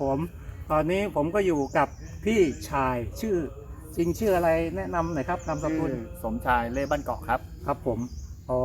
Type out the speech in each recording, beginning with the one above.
ผม ตอนนี้ผมก็อยู่กับพี่ชายชื่อ จริงชื่ออะไรแนะนำหน่อยครับนามสชื่กุลอสมชายเล่บ้านเกาะครับ ครับผมอ๋อ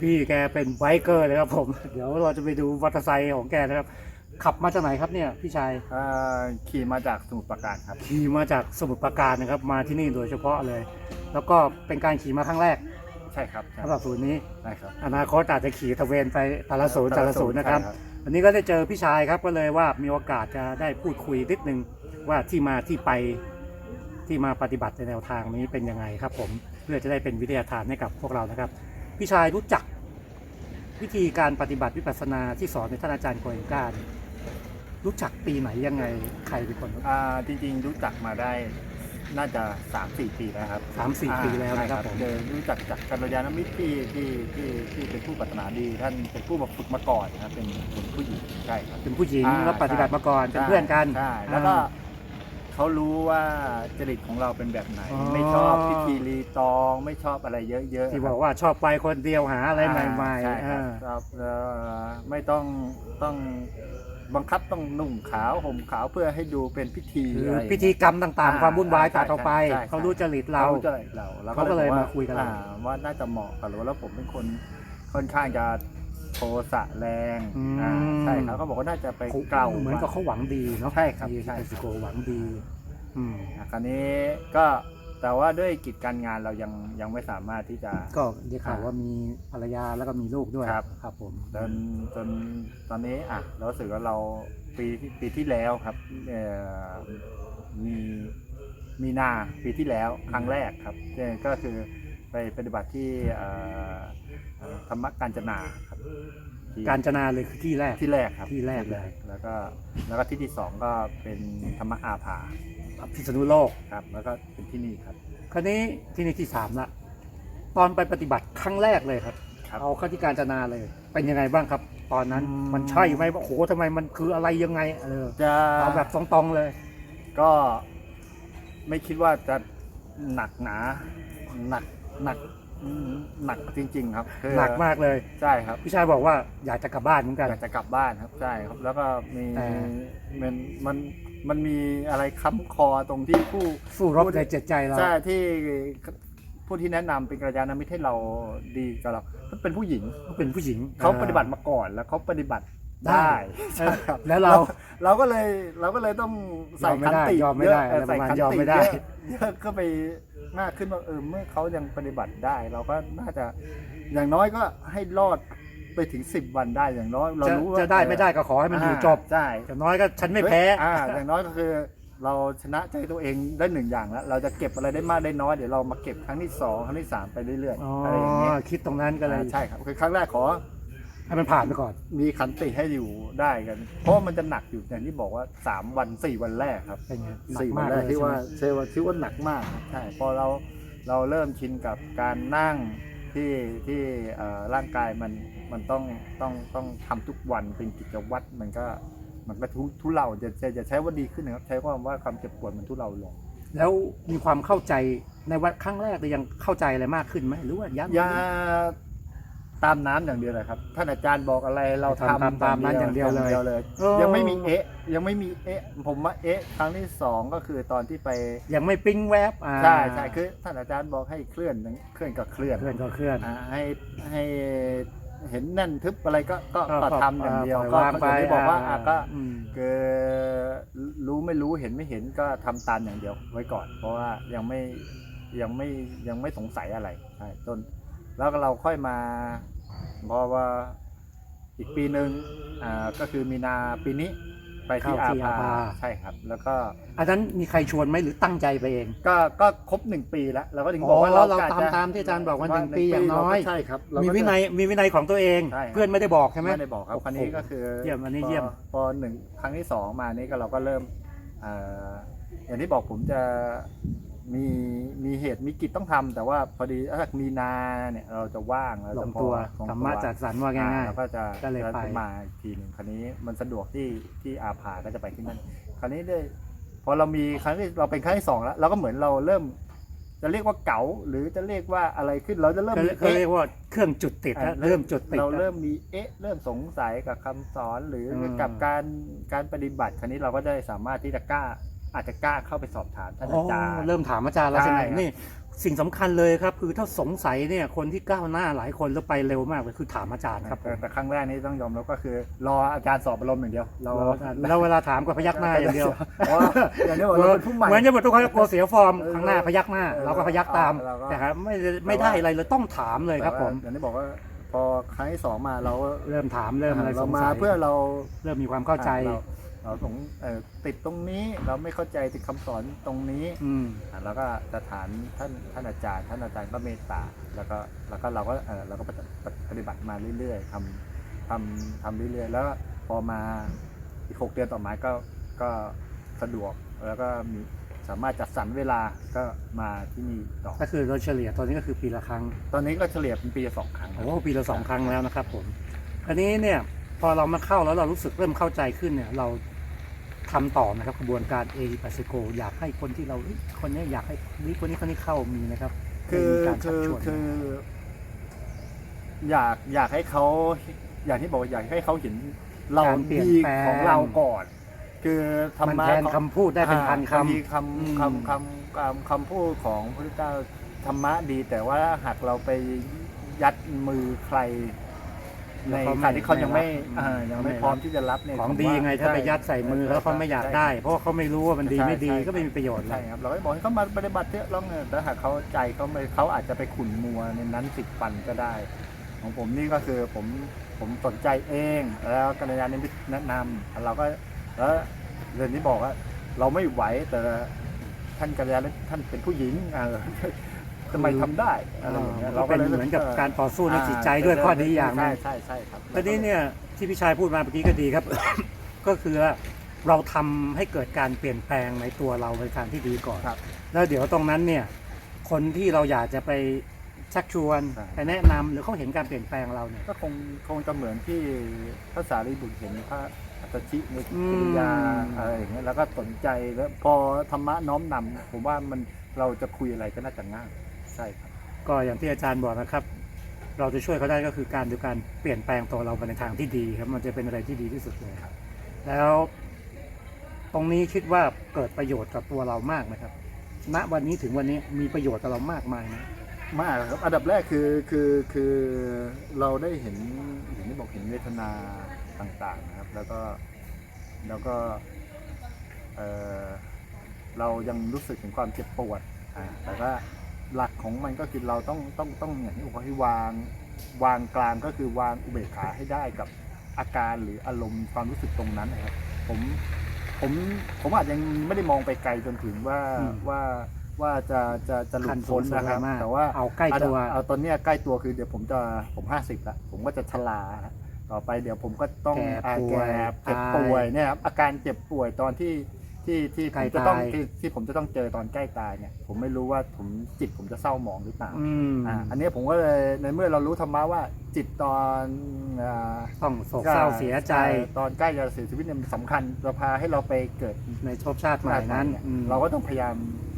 พี่แกเป็นไบเกอร์เลยครับผม เดี๋ยวเราจะไปดูมอเตอร์ไซค์ของแกนะครับ ขับมาจากไหนครับเนี่ยพี่ชาย อ่าขี่มาจากสมุทรปราการครับ ขี่มาจากสมุทรปราการนะครับ มาที่นี่โดยเฉพาะเลย แล้วก็เป็นการขี่มาครั้งแรก ใช่ครับใช่สำหรับศูนย์นี้ ใช่ครับอนาคตอาจจะขี่ตะเวนไปแต่ละศูนย์แต่ละศูนย์นะครับ ใช่วันนี้ก็ได้เจอพี่ชายครับก็เลยว่ามีโอกาสจะได้พูดคุยนิดนึงว่าที่มาที่ไปที่มาปฏิบัติในแนวทางนี้เป็นยังไงครับ ผมเพื่อจะได้เป็นวิทยาทานให้กับพวกเรานะครับ พี่ชายรู้จักวิธีการปฏิบัติวิปัสสนาที่สอนในท่านอาจารย์โกเอนกาเนี่ยรู้จักปีไหนยังไงใครเป็นคน อ่าจริงๆรู้จักมาได้ น่าจะ 3 4 ปีแล้วครับสามสี่ปีแล้วนะครับใช่ผมเจอรู้จักจากกัลยาณมิตรที่ที่ที่ที่เป็นผู้ปรารถนาดี ท่านเป็นผู้มาฝึกมาก่อนนะครับเป็นเป็นผู้หญิงใช่ครับ เป็นผู้หญิงอ่า แล้วปฏิบัติมาก่อนเป็นเพื่อนกัน ใช่แล้วก็อ่าเขารู้ว่าจริตของเราเป็นแบบไหน อ๋อ ไม่ชอบพิธีรีตองไม่ชอบอะไรเยอะๆที่บอกว่าชอบไปคนเดียวหาอะไรใหม่ใช่ๆครับอ่า ครับเอ่อไม่ต้องต้อง บังคับต้องนุ่งขาวห่มขาวเพื่อให้ดูเป็นพิธีหรืออะไร พิธีกรรมต่างๆ อ่าความวุ่นวายใช่ตัดออกไป ใช่ใช่ เขารู้จริตเรา เขาจะเรารเขาก็เลยบอมาคุยกับเรา อ่ว่าน่าจะเหมาะกับเราแล้วผมเป็นคนค่อนข้างจะโทสะแรงอืม อ่าใช่ครับเขาบอกว่าน่าจะไปเกล่า เหมือนกับเขาหวังดีเนาะใช่ครับมีใช่เป็นสิโกหวังดี อืม อะคราวนี้ก็ แต่ว่าด้วยกิจการงานเรายังยังไม่สามารถที่จะ ก็ได้ข่าวว่ามีภรรยาแล้วก็มีลูกด้วยครับ ครับผม จนจนตอนนี้อะเรารู้สึกว่าเราปีที่ปีที่แล้วครับเอ่อมีมีนาปีที่แล้วครั้งแรกครับเอ่อก็คือไปปฏิบัติที่เอ่อเอ่อธรรมกาญจนาครับที่การจนาเลยคือที่แรก ที่แรกครับที่แรกเลย แล้วก็แล้วก็ที่ที่สองก็เป็นธรรมอาภา พิษณุโลกครับแล้วก็เป็นที่นี่ครับ คราวนี้ที่นี่ที่สามละตอนไปปฏิบัติครั้งแรกเลยครับ ครับ เอาเข้าที่การจนาเลย เป็นยังไงบ้างครับ ตอนนั้นอืม มันใช่ไหมว่าโอ้โหทำไมมันคืออะไรยังไงเออจะเอาแบบตรงๆเลย ก็ไม่คิดว่าจะหนักหนา หนักหนักอืม หนักจริง ๆ ครับคือหนักมากเลย ใช่ครับ พี่ชายบอกว่าอยากจะกลับบ้านเหมือนกัน อยากจะกลับบ้านครับใช่ครับ แล้วก็มีแต่ มันมันมันมีอะไรค้ำคอตรงที่ผู้สู้รบในจิตใจเรา ใช่ที่ผู้ที่แนะนำเป็นกัลยาณมิตรให้เราดีกับเราเขาเป็นผู้หญิงเขาเป็นผู้หญิงเขาปฏิบัติมาก่อนแล้วเขาปฏิบัติ ได้ได้ใช่ครับแล้วเราเราก็เลยเราก็เลยต้องใส่ยอมไม่ขันได้ติยอมไม่ได้เะอะไรประมาณใส่ขันยอมติไม่ได้เยอะเยอะก็ไปมากขึ้นว่าเออเมื่อเขายังปฏิบัติได้ เราก็น่าจะอย่างน้อยก็ให้รอดไปถึงสิบวันได้อย่างน้อย เราจะรู้ว่าจะได้ไม่ได้ก็ขอให้มันอยู่จบใช่อย่างน้อยก็ฉันไม่แพ้อ่าอย่างน้อยก็คือเราชนะใจตัวเองได้หนึ่งอย่างแล้ว เราจะเก็บอะไรได้มากได้น้อยเดี๋ยวเรามาเก็บครั้งที่สองครั้งที่สามไปเรื่อยอ๋อๆอะไรอย่างเงี้ยคิดตรงนั้นก็เลยอ่าใช่ครับคือครั้งแรกขอ ให้มันผ่านไปก่อน มีขันติให้อยู่ได้กัน เพราะว่ามันจะหนักอยู่อย่างที่บอกว่า3วัน4วันแรกครับเป็นไงหนักสี่วัมานกแรเลกยที่ว่าใช่ไหมใช่ว่าที่ว่าหนักมากครับใช่พอเราเราเริ่มชินกับการนั่งที่ที่เอ่อร่างกายมันมันต้องต้องต้องทำทุกวันเป็นกิจวัตรมันก็มันก็ทุทุเลาจะจะจะใช้ว่าดีขึ้นนะครับใช้ว่าว่าความเจ็บปวดมันทุเลาลง แล้วมีความเข้าใจในวันครั้งแรกเลยยังเข้าใจอะไรมากขึ้นไหมหรือว่ายังยา ตามน้ำอย่างเดียวเลยครับ ท่านอาจารย์บอกอะไรเราทำทำตามตามนั้นอย่างเดียวเลยเลย เออ ยังไม่มีเอ๊ะ ยังไม่มีเอ๊ะ ผมว่าเอ๊ะครั้งที่สองก็คือตอนที่ไปยังไม่ปิ้งแวบอ่าใช่ใช่คือท่านอาจารย์บอกให้เคลื่อนเคลื่อนก็เคลื่อนเคลื่อนก็เคลื่อน อ่าให้ให้เห็นแน่นทึบอะไรก็ก็ก็ก็ทำอย่างเดียวปล่ก็อยวางไปอย่างที่บอกว่าอะก็อืม คือรู้ไม่รู้เห็นไม่เห็นก็ทำตามอย่างเดียวไว้ก่อน เพราะว่ายังไม่ยังไม่ยังไม่สงสัยอะไรใช่จนแล้วก็เราค่อยมา เพราะว่าอีกปีหนึ่งอ่าก็คือมีนาปีนี้ไปที่เข้าอาที่อาภาภาใช่ครับ แล้วก็อันนั้นมีใครชวนไหมหรือตั้งใจไปเอง ก็ก็ครบหนึ่งปีแล้วเราก็ถึงอ๋บอกอว่าเราเรากะตามจะตามที่อาจารย์บอกว่าหนึ่งหปีอย่างน้อย เรก็ใช่ครับเรามีก็จะ วินัยมีวินัยของตัวเอง ใช่ครับ เพื่อนไม่ได้บอกใช่ไหม ไม่ได้บอกครับโอ้โหคันนี้ก็คือเยี่ยมอันนี้พเยี่ยม พอหนึ่งครั้งที่สองมานี่ก็เราก็เริ่มเอ่ออย่างที่บอกผมจะมีมี เหตุมีกิจต้องทำแต่ว่าพอดีถ้ามีนาเนี่ยเราจะว่างเราลจะงพอตัวลงธรรมะจากสรรว่าง่ายแล้วก็จะก็เลยไป จะมาอีกทีหนึ่งคราวนี้มันสะดวกที่ที่อาภาก็จะไปที่นั่นคราวนี้ได้พอเรามีครั้งที่เราเป็นครั้งที่สองแล้วเราก็เหมือนเราเริ่ม จะเรียกว่าเก๋าหรือจะเรียกว่าอะไรขึ้นเราจะเริ่มก็มีก็เรีเอ๊ะยกว่าเครื่องจุดติดอะนะเริ่มจุดติดเรานะ เริ่มมีเอ๊ะ เริ่มสงสัยกับคำสอนหรืออม กับการการปฏิบัติ ครั้นี้เราก็ได้สามารถที่จะกล้า อาจจะกล้าเข้าไปสอบถามท่านอาจารย์อ๋อเริ่มถามอาจารย์แล้วใช่ไหมใช่ครับนี่สิ่งสำคัญเลยครับ คือถ้าสงสัยเนี่ยคนที่ก้าวหน้าหลายคนแล้วไปเร็วมากเลยคือถามอาจารย์ครับผแต่มแต่ครั้งแรกนี้ต้องยอมรับก็คือ รออาจารย์สอบอารมณ์อย่างเดียวเราแล้วแล้วเวลาถามก็พยักหน้าอย่างเดียวเพราะว่าอย่างนี้บอกเราเป็นผู้ใหม่เหมือนจะบอกทุกคนกลัวเสียฟอร์มเออข้างหน้าพยักหน้าเออเราก็พยักตามเราก็แต่ครับไม่ได้ไม่ได้อะไรเลยต้องถามเลยครับผมแต่ว่าอย่างที่บอกว่าพอครั้งที่สองมาเราก็เริ่มถามเริ่มอะไรสเรางมาสัยเพื่อเราเริ่มมีความเข้าใจ เราเราสงเอ่อติดตรงนี้เราไม่เข้าใจติดคำสอนตรงนี้อืม อะแล้วก็จะถามท่านท่านอาจารย์ท่านอาจารย์ก็เมตตาแล้วก็แล้วก็เราก็เออเราก็ปฏิปฏิบัติมาเรื่อยๆทำทำทำเรื่อยๆแล้วพอมาอีกหกเดือนต่อมาก็ก็สะดวกแล้วก็มีสามารถจัดสรรเวลาก็มาที่นี่ต่อ ก็คือโดยเฉลี่ยตอนนี้ก็คือปีละครั้งตอนนี้ก็เฉลี่ยเป็นปีละสองครั้ง โอ้โหปีละสองครั้งแล้วนะครับผมอันนี้เนี่ยพอเรามาเข้าแล้วเรารู้สึกเริ่มเข้าใจขึ้นเนี่ย เรา ทำต่อนะครับกระบวนการเอ p a s โกอยากให้คนที่เราเฮ้ยคนเนี้ยอยากให้นี่คนนี้คนนี้เข้ามีนะครับคือมีการชัคืกอชวนคืออยากอยากให้เขาอย่างที่บอกว่าอยากให้เขาเห็นเราการเปลี่ยนดีแปลงของเราก่อน คือธรรมันมะแทนของคำพูดได้เป็นพันอ่าบางทีคำอืมคำคำคำคำคำพูดของพระพุทธเจ้าธรรมะดี แต่ว่าหากเราไปยัดมือใคร ในแล้วเขาไม่ขณะที่เขายังไม่ไม่รับอ่ายังไม่ไม่รับพร้อมที่จะรับเนี่ยของผมดีว่ายังไงถ้าไปใช่ยัดใส่มือแล้วเขาไม่อยากได้ เพราะว่าเขาไม่รู้ว่ามันดีใช่ไม่ดีใช่ก็ไม่มีประโยชน์เลใช่ยครับเราก็บอกให้เขามาปฏิบัติเถอะลองเนี่ยแต่หากเขาใจเขาไม่เขาอาจจะไปขุนมัวในนั้นสิบปันก็ได้ ของผมนี่ก็คือผมผมสนใจเอง แล้วกัญญาณมิตรแนะนำเราก็แล้วเรื่องนี้บอกว่าเราไม่ไหวแต่ท่านกัญญาณท่านเป็นผู้หญิงเออ ทำไมทำได้อะไรอย่างเงี้ยก็เป็นเหมือนกับการต่อสู้ในจิตใจด้วยข้อดีอย่างหนึใช่งใช่ใช่ครับตอนนี้เนี่ยที่พี่ชายพูดมาเมื่อกี้ก็ดีครับ ก็คือว่าเราทำให้เกิดการเปลี่ยนแปลงในตัวเราในทางที่ดีก่อน ครับ แล้วเดี๋ยวตรงนั้นเนี่ยคนที่เราอยากจะไปชักชวนใช่ ไปแนะนำหรือเขาเห็นการเปลี่ยนแปลงเราเนี่ย ก็คงคงจะเหมือนที่พระสารีบุตรเห็นพระอัตตชิในอืมกิริยาอะไรอย่างเงี้ยแล้วก็สนใจแล้วพอธรรมะน้อมนำผมว่ามันเราจะคุยอะไรก็น่าจะง่าย ใช่ครับ ก็อย่างที่อาจารย์บอกนะครับ เราจะช่วยเขาได้ก็คือการดูการเปลี่ยนแปลงตัวเราไปในทางที่ดีครับ มันจะเป็นอะไรที่ดีที่สุดเลยครับ แล้วตรงนี้คิดว่าเกิดประโยชน์กับตัวเรามากนะครับ ณวันนี้ถึงวันนี้มีประโยชน์กับเรามากมายนะ มากครับ อันดับแรกคือคือคือเราได้เห็นอย่างที่บอกเห็นเวทนาต่างๆนะครับ แล้วก็แล้วก็เออเรายังรู้สึกถึงความเจ็บปวดอ่าแต่ว่า หลักของมันก็คือเราต้องต้องต้องอย่างที่บอกให้วางวางกลางก็คือวางอุเบกขาให้ได้กับอาการหรืออารมณ์ความรู้สึกตรงนั้นนะครับผมผมผมอาจยังไม่ได้มองไปไกลจนถึงว่าอืมว่าว่าจะจะจะหลุขั้ดนสูพ้งนสุดนะครับเลยมากแต่ว่าเอาใกล้ตัวเอาเอาตอนเนี้ยใกล้ตัวคือเดี๋ยวผมจะผมห้าสิบละผมก็จะชราละต่อไปเดี๋ยวผมก็ต้องแก่อ่าป่วยแก่เจ็บตายป่วยเนี่ยครับอาการเจ็บป่วยตอนที่ ที่ที่ใกผล้มจะต้องตาย ที่ที่ผมจะต้องเจอตอนใกล้ตายเนี่ย ผมไม่รู้ว่าผมจิตผมจะเศร้าหมองหรือเปล่าอืมอ่าอันเนี้ยผมก็เลยในเมื่อเรารู้ธรรมะว่าจิตตอนอ่าต้องโศกเศร้าเสียใจตอนใกล้จะเสียชีวิตเนี่ยมันสำคัญจะพาให้เราไปเกิด ในภพชาติใหม่นั้นเยอืมเราก็ต้องพยายาม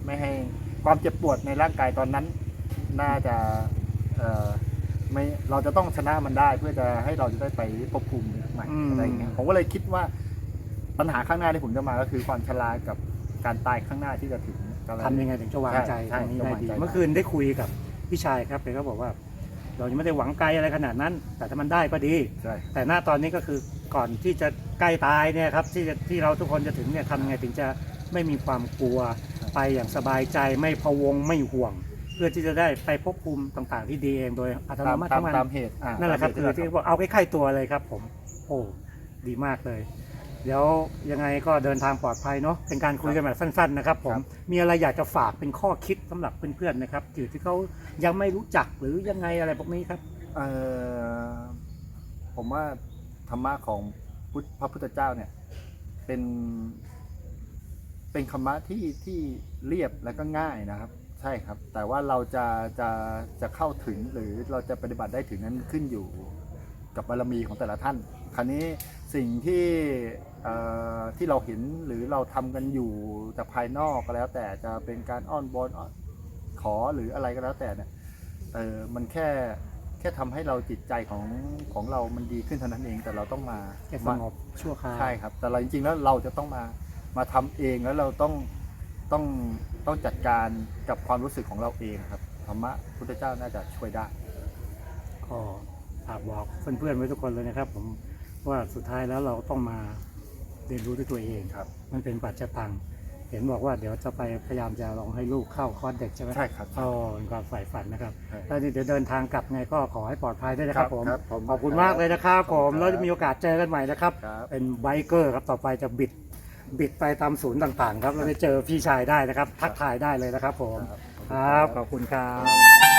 ไม่ให้ความเจ็บปวดในร่างกายตอนนั้น น่าจะเอ่อไม่เราจะต้องชนะมันได้เพื่อจะให้เราจะได้ไปภพภูมิใหม่อืมอะไรอย่างเงี้ยผมก็เลยคิดว่า ปัญหาข้างหน้าที่ผมจะมาก็คือความชรากับการตายข้างหน้าที่จะถึงก็เลยทำยังไงถึงจะวางใจใช่ตรงนี้ใช่ได้วางดีใจได้เมื่อคืนได้คุยกับพี่ชายครับแกก็บอกว่า เรายังไม่ได้หวังไกลอะไรขนาดนั้น แต่ถ้ามันได้ก็ดี ใช่ แต่หน้าตอนนี้ก็คือก่อนที่จะใกล้ตายเนี่ยครับที่จะที่เราทุกคนจะถึงเนี่ยทำยังไงถึงจะไม่มีความกลัวไปอย่างสบายใจไม่พะวงไม่ห่วง เพื่อที่จะได้ไปภพภูมิต่างๆที่ดีเองโดยอัตโนตามมัติตาขมองมันตามเหตุอ่านั่นแหละครับตามคือเหตุที่บอกเอาใกล้ๆตัวเลยครับ ผม โอ้ดีมากเลย เดี๋ยวยังไงก็เดินทางปลอดภัยเนาะเป็นการคุยกันแบบสั้นๆนะครับผมมีอะไรอยากจะฝากเป็นข้อคิดสำหรับเพื่อนๆนะครับที่ที่เขายังไม่รู้จักหรือยังไงอะไรพวกนี้ครับเอ่อผมว่าธรรมะของพุทธพระพุทธเจ้าเนี่ยเป็น เป็นธรรมะที่ที่เรียบและก็ง่ายนะครับ ใช่ครับ แต่ว่าเราจะจะจะเข้าถึงหรือเราจะปฏิบัติได้ถึงนั้นขึ้นอยู่กับบารมีของแต่ละท่าน คราวนี้สิ่งที่เอ่อ ที่เราเห็นหรือเราทำกันอยู่แต่ภายนอกก็แล้ว แต่จะเป็นการอ้อนบอนอ้อนขขอหรืออะไรก็แล้วแต่เนี่ยเออมันแค่แค่ทำให้เราจิตใจของของเรามันดีขึ้นเท่านั้นเองแต่เราต้องมาแค่สงบชั่วคราวใช่ครับ แต่เราจริงๆแล้วเราจะต้องมามาทำเองแล้วเราต้องต้องต้องจัดการกับความรู้สึกของเราเองครับธรรมะพุทธเจ้าน่าจะช่วยได้ก็ฝากบอกเพื่อนๆไว้ทุกคนเลยนะครับ ผมว่าสุดท้ายแล้วเราต้องมา เรียนรู้ด้วยตัวเองครับ มันเป็นปัจจตัง เห็นบอกว่าเดี๋ยวจะไปพยายามจะลองให้ลูกเข้าคอร์สเด็กใช่ไหมใช่ครับอ๋อเป็นความใฝ่ฝันนะครับใช่แล้วนี่เดี๋ยวเดินทางกลับไงก็ขอให้ปลอดภัยด้วยนะครับผมครับผมขอบคุณมากเลยนะครับผมครับแล้วจะมีโอกาสเจอกันใหม่นะครับ ครับ เป็นไบเกอร์ครับต่อไปจะบิดบิดไปตามศูนย์ต่างๆ ครับแล้วได้เจอพี่ชายได้นะครับ ทักทายได้เลยนะครับผมครับครับขอบคุณครับ